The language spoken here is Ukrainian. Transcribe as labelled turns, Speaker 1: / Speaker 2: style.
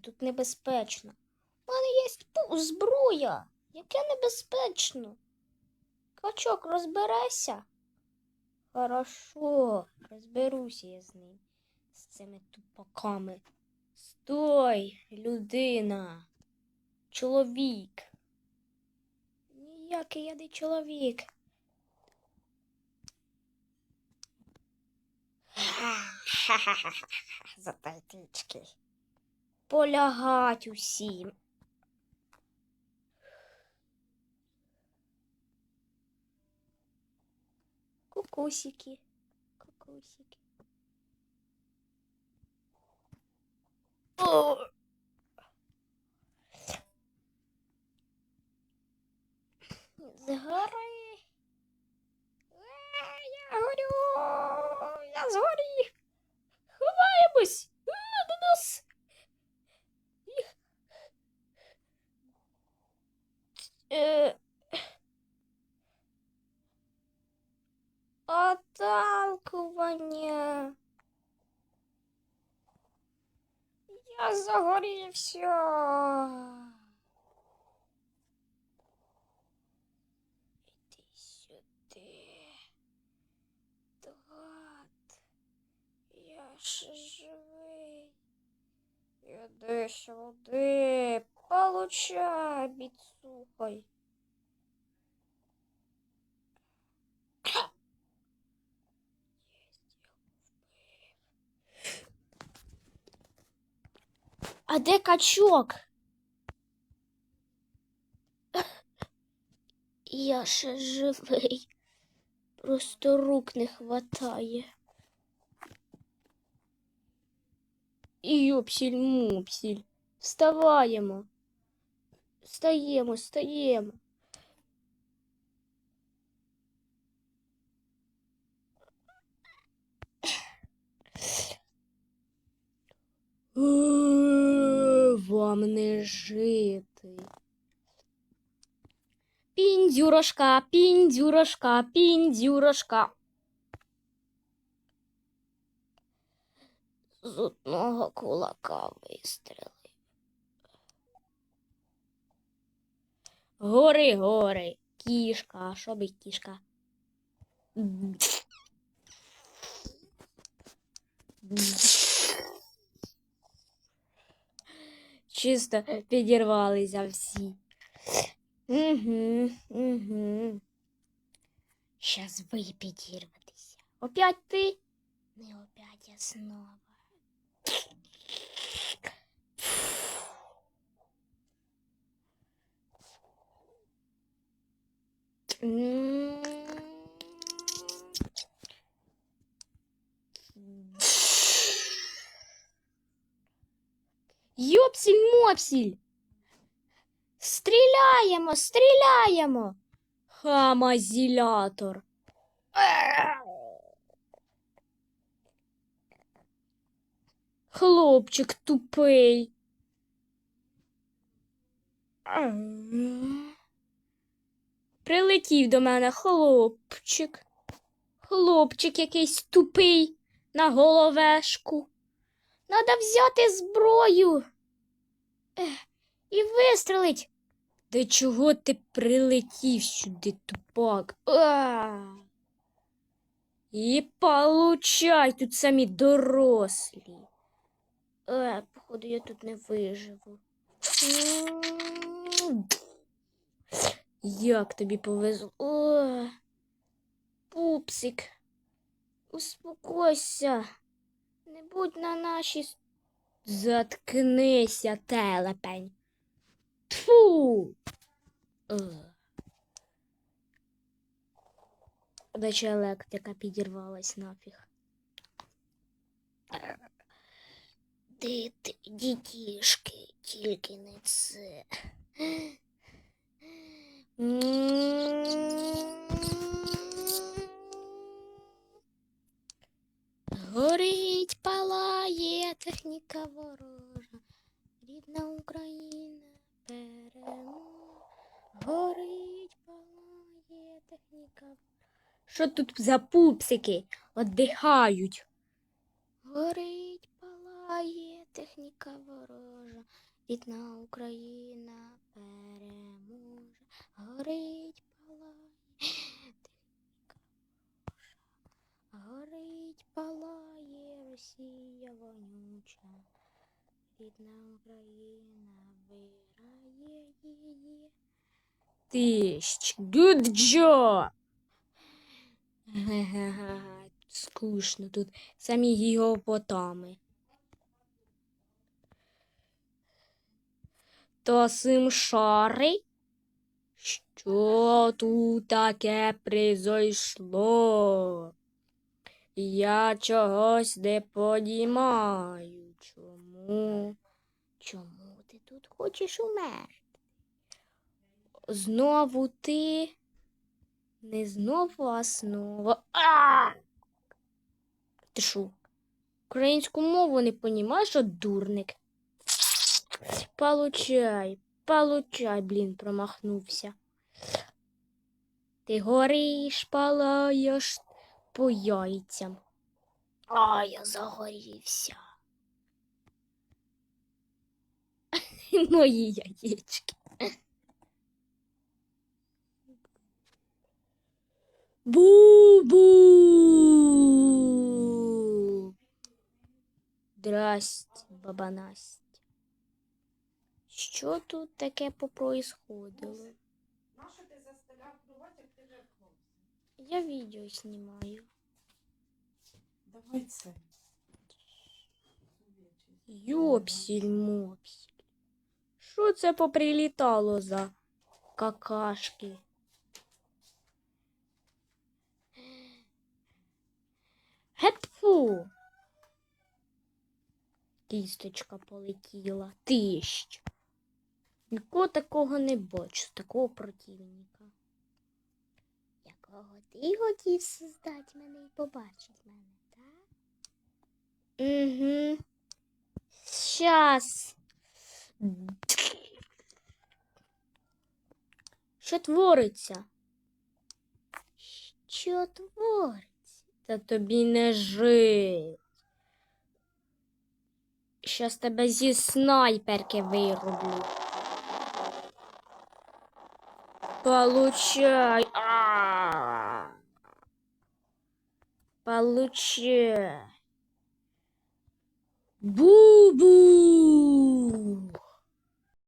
Speaker 1: тут небезпечно. У мене є зброя. Яке небезпечно. Качок, розберешся? Хорошо, розберуся я з ним, з цими тупаками. Стой, людина, чоловік. Ніякий я не чоловік. Ха-ха-ха-ха, затайтички. Полягать усім. Кукусики, кукусики. О! Згори. Е. Отталкування. Я загорівся. Іди сюди. Гад. Я живий. Іди сюди. Получай, біцухай. А де качок? Я ще живий. Просто рук не хватає. Йопсіль мупсіль. Вставаємо. Встаємо, встаємо. Е, Вам не жити. Піндюрошка, піндюрошка, піндюрошка. З одного кулака вистрелив. Гори, гори, кішка, що би кішка? Чисто підірвалися всі. Угу, угу. Щас ви підірветеся. Опять ти? Не опять я снова. М. Йопсіль-мопсіль! Стріляємо, стріляємо. Хамазілятор. Хлопчик тупий. Прилетів до мене хлопчик. Хлопчик якийсь тупий на головешку. Надо взяти зброю. І вистрелить. До чого ти прилетів сюди, тупак? А! І получай тут самі дорослі. Е, походу, я тут не виживу. Як тобі повезло? О, пупсик, успокойся. Не будь на нашій. Заткнися, телепень. Тфу. Е. Наче електрика підірвалась нафіг. Дітішки, тільки не це. Горить, палає техніка ворожа, рідна Україна перемога. Горить, палає техніка. Що тут за пупсики Отдихають? Горить, палає ворожа, Рідна Україна переможе, горить палає, горить палає Росія вонюча. Рідна Україна виграє її. Тищ, good job! Скучно тут самі гігопотами. То симшари? Що тут таке призойшло? Я чогось не подімаю. Чому? Чому ти тут хочеш умерти? Знову ти? Не знову, а знову. А! Ти що? Українську мову не понімаєш, от дурник? Получай, получай, блін, промахнувся. Ти гориш, палаєш по яйцям. А, я загорівся. Мої яєчки. Бу-бу. Здрасте, баба Настя. Що тут таке попроисходило?
Speaker 2: Нащо ти застеляв кровать, як ти вернувся?
Speaker 1: Я відео знімаю.
Speaker 2: Давай це.
Speaker 1: Йопсіль мопсіль. Що це поприлітало за какашки? Гепфу. Кісточка полетіла. Тищ. Нікого такого не бачу, такого противника. Якого ти хотів создати мене і побачить мене, так? Угу. Щас. Що твориться? Що твориться? Та тобі не жить. Щас тебе зі снайперки вирублю. Получай. А. Получай. Бу-бу.